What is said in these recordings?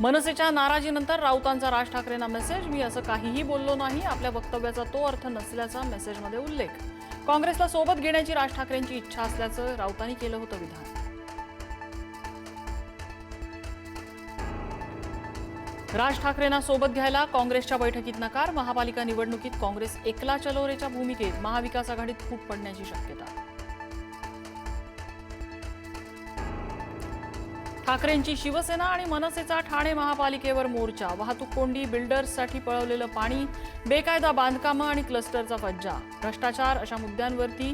मनसेच्या नाराजीनंतर राऊतांचा राज ठाकरेंना मेसेज मी असं काहीही बोललो नाही. आपल्या वक्तव्याचा तो अर्थ नसल्याचा मेसेजमध्ये उल्लेख. काँग्रेसला सोबत घेण्याची राज ठाकरेंची इच्छा असल्याचं राऊतांनी केलं होतं विधान. राज ठाकरेंना सोबत घ्यायला काँग्रेसच्या बैठकीत नकार. महापालिका निवडणुकीत काँग्रेस एकला चलोरेच्या भूमिकेत महाविकास आघाडीत फूट पडण्याची शक्यता. ठाकरेंची शिवसेना आणि मनसेचा ठाणे महापालिकेवर मोर्चा. वाहतूक कोंडी बिल्डर्ससाठी पळवलेलं पाणी बेकायदा बांधकामं आणि क्लस्टरचा फज्जा. भ्रष्टाचार अशा मुद्द्यांवरती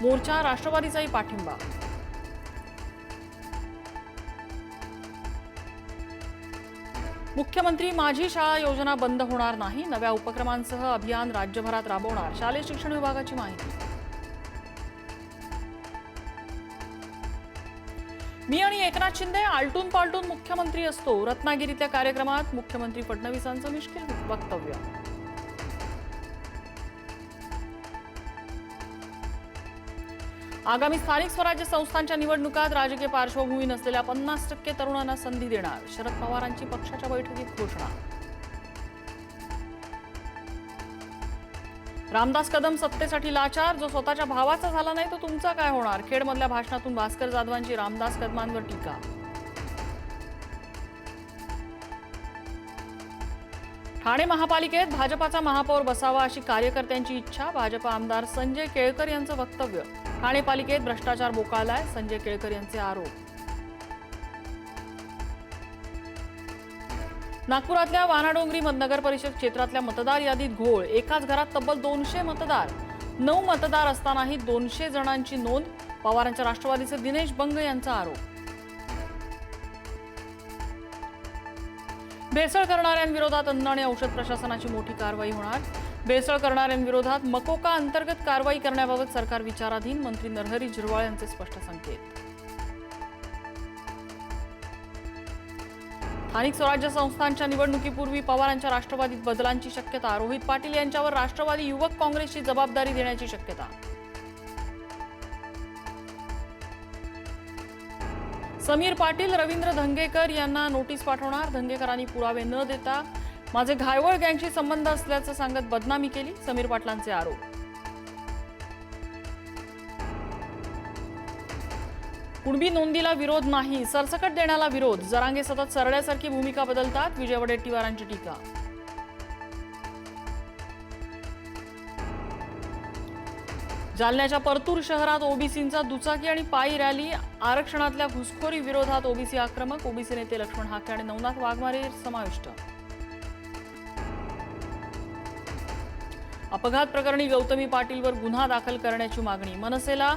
मोर्चा राष्ट्रवादीचाही पाठिंबा. मुख्यमंत्री माझी शाळा योजना बंद होणार नाही. नव्या उपक्रमांसह अभियान राज्यभरात राबवणार. शालेय शिक्षण विभागाची माहिती. मी आणि एकनाथ शिंदे आलटून पालटून मुख्यमंत्री असतो. रत्नागिरीतल्या कार्यक्रमात मुख्यमंत्री फडणवीसांचं मिश्किल वक्तव्य. आगामी स्थानिक स्वराज्य संस्थांच्या निवडणुकात राजकीय पार्श्वभूमी नसलेल्या पन्नास टक्के तरुणांना संधी देणार. शरद पवारांची पक्षाच्या बैठकीत घोषणा. रामदास कदम सत्तेसाठी लाचार जो स्वतःच्या भावाचा झाला नाही तो तुमचा काय होणार? खेडमधल्या भाषणातून भास्कर जाधवांची रामदास कदमांवर टीका. ठाणे महापालिकेत भाजपाचा महापौर बसावा अशी कार्यकर्त्यांची इच्छा भाजप आमदार संजय केळकर यांचं वक्तव्य. ठाणे पालिकेत भ्रष्टाचार बोकाळलाय संजय केळकर यांचे आरोप. नागपुरातल्या वानाडोंगरी नगर परिषद क्षेत्रातल्या मतदार यादीत घोळ. एकाच घरात तब्बल दोनशे मतदार. नऊ मतदार असतानाही दोनशे जणांची नोंद. पवारांच्या राष्ट्रवादीचे दिनेश बंग यांचा आरोप. भेसळ करणाऱ्यांविरोधात अन्न आणि औषध प्रशासनाची मोठी कारवाई होणार. भेसळ करणाऱ्यांविरोधात मकोका अंतर्गत कारवाई करण्याबाबत सरकार विचाराधीन मंत्री नरहरी झिरवाळ यांचे स्पष्ट संकेत. स्थानिक स्वराज्य संस्थांच्या निवडणुकीपूर्वी पवारांच्या राष्ट्रवादीत बदलांची शक्यता. रोहित पाटील यांच्यावर राष्ट्रवादी युवक काँग्रेसची जबाबदारी देण्याची शक्यता. समीर पाटील रवींद्र धंगेकर यांना नोटीस पाठवणार. धंगेकरांनी पुरावे न देता माझे घायवळ गँगशी संबंध असल्याचं सांगत बदनामी केली समीर पाटलांचे आरोप. कुणबी नोंदीला विरोध नाही सरसकट देण्याला विरोध जरांगे सतत सरड्यासारखी भूमिका बदलतात विजय वडेट्टीवारांची टीका. जालन्याच्या परतूर शहरात ओबीसींचा दुचाकी आणि पायी रॅली आरक्षणातल्या घुसखोरी विरोधात ओबीसी आक्रमक ओबीसी नेते लक्ष्मण हाके आणि नवनाथ वाघमारे समाविष्ट. अपघात प्रकरणी गौतमी पाटीलवर गुन्हा दाखल करण्याची मागणी मनसेला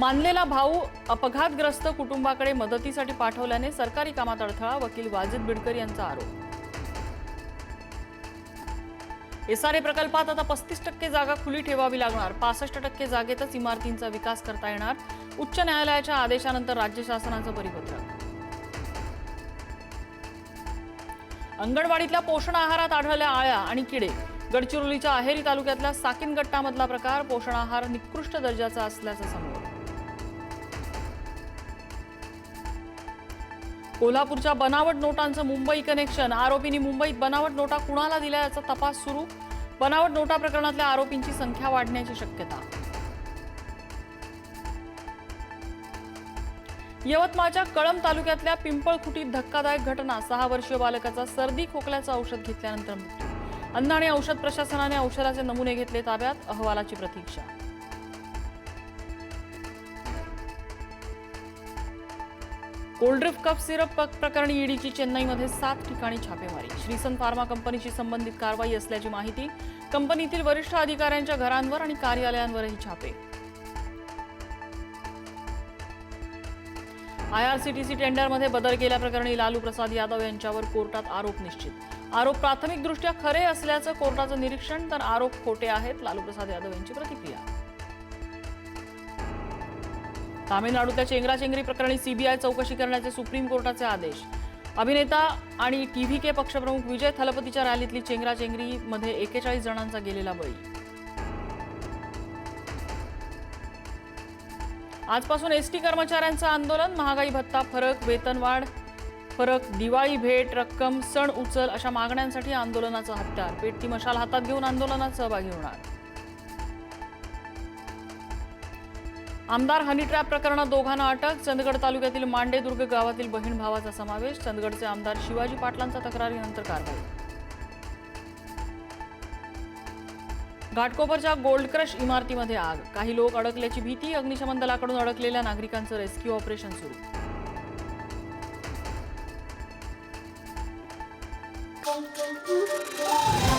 मानलेला भाऊ अपघातग्रस्त कुटुंबाकडे मदतीसाठी पाठवल्याने सरकारी कामात अडथळा वकील वाजिद बिडकर यांचा आरोप. एसआरए प्रकल्पात आता पस्तीस टक्के जागा खुली ठेवावी लागणार. पासष्ट टक्के जागेतच इमारतींचा विकास करता येणार. उच्च न्यायालयाच्या आदेशानंतर राज्य शासनाचं परिपत्रक. अंगणवाडीतल्या पोषण आहारात आढळल्या आळ्या आणि किडे. गडचिरोलीच्या अहेरी तालुक्यातल्या साकिनगट्टामधला प्रकार पोषण आहार निकृष्ट दर्जाचा असल्याचं समोर. कोल्हापूरच्या बनावट नोटांचं मुंबई कनेक्शन आरोपींनी मुंबईत बनावट नोटा कुणाला दिल्या याचा तपास सुरू? बनावट नोटा प्रकरणातल्या आरोपींची संख्या वाढण्याची शक्यता. यवतमाळच्या कळंब तालुक्यातल्या पिंपळखुटीत धक्कादायक घटना. सहा वर्षीय बालकाचा सर्दी खोकल्याचं औषध घेतल्यानंतर मृत्यू. अन्न आणि औषध प्रशासनाने औषधाचे नमुने घेतले ताब्यात. अहवालाची प्रतीक्षा. कोल्ड्रिफ कप सिरप प्रकरणी ईडीची चेन्नईमध्ये सात ठिकाणी छापेमारी. श्रीसन फार्मा कंपनीशी संबंधित कारवाई असल्याची माहिती कंपनीतील वरिष्ठ अधिकाऱ्यांच्या घरांवर आणि कार्यालयांवरही छापे. आयआरसीटीसी टेंडरमध्ये बदल केल्याप्रकरणी लालू प्रसाद यादव यांच्यावर कोर्टात आरोप निश्चित. आरोप प्राथमिकदृष्ट्या खरे असल्याचं कोर्टाचं निरीक्षण तर आरोप खोटे आहेत लालू प्रसाद यादव यांची प्रतिक्रिया. तामिळनाडूतल्या चेंगराचेंगरी प्रकरणी सीबीआय चौकशी करण्याचे सुप्रीम कोर्टाचे आदेश. अभिनेता आणि टीव्हीके पक्षप्रमुख विजय थलपतीच्या रॅलीतली चेंगराचेंगरीमध्ये एकेचाळीस जणांचा गेलेला बळी आजपासून एसटी कर्मचाऱ्यांचं आंदोलन महागाई भत्ता फरक वेतनवाढ फरक दिवाळी भेट रक्कम सण उचल अशा मागण्यांसाठी आंदोलनाचं हत्यार. पेटती मशाल हातात घेऊन आंदोलनात सहभागी होणार. आमदार हनी ट्रॅप प्रकरणात दोघांना अटक. चंदगड तालुक्यातील मांडेदुर्ग गावातील बहीण भावाचा समावेश. चंदगडचे आमदार शिवाजी पाटलांचा तक्रारीनंतर कारवाई. घाटकोपरच्या गोल्ड क्रश इमारतीमध्ये आग. काही लोक अडकल्याची भीती. अग्निशमन दलाकडून अडकलेल्या नागरिकांचं रेस्क्यू ऑपरेशन सुरू. Thank you.